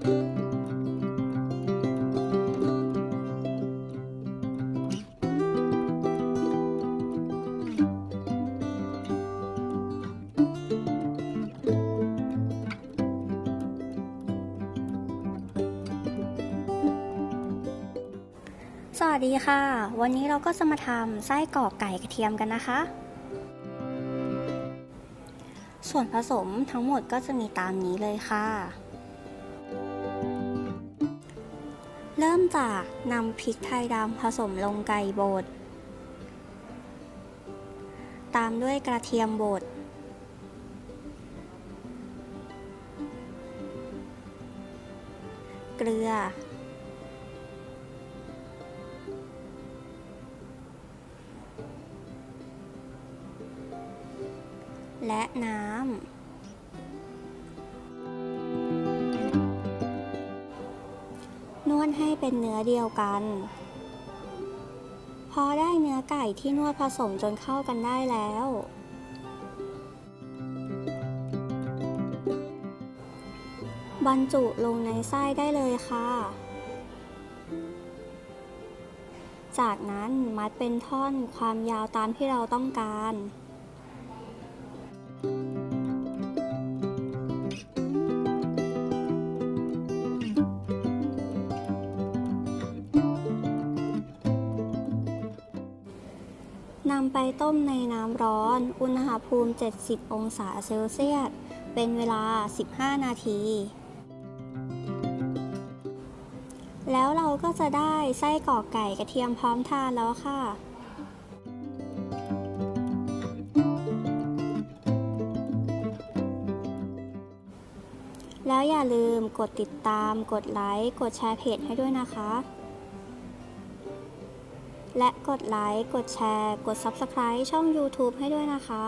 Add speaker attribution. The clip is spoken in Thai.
Speaker 1: สวัสดีค่ะ วันนี้เราก็จะมาทำไส้กรอกไก่กระเทียมกันนะคะ ส่วนผสมทั้งหมดก็จะมีตามนี้เลยค่ะ เริ่มจากนำพริกไทยดำผสมลงไก่บด ตามด้วยกระเทียมบด เกลือ และน้ำ นวดให้เป็นเนื้อเดียวกัน พอได้เนื้อไก่ที่นวดผสมจนเข้ากันได้แล้ว บรรจุลงในไส้ได้เลยค่ะ จากนั้นมัดเป็นท่อนความยาวตามที่เราต้องการ นำไปต้มในน้ำร้อน อุณหภูมิ 70 องศาเซลเซียส เป็นเวลา 15 นาที แล้วเราก็จะได้ไส้กรอกไก่กระเทียมพร้อมทานแล้วค่ะแล้วอย่าลืมกดติดตาม กดไลค์ กดแชร์เพจให้ด้วยนะคะ และกดไลค์ กดแชร์ กด Subscribe ช่อง YouTube ให้ด้วยนะคะ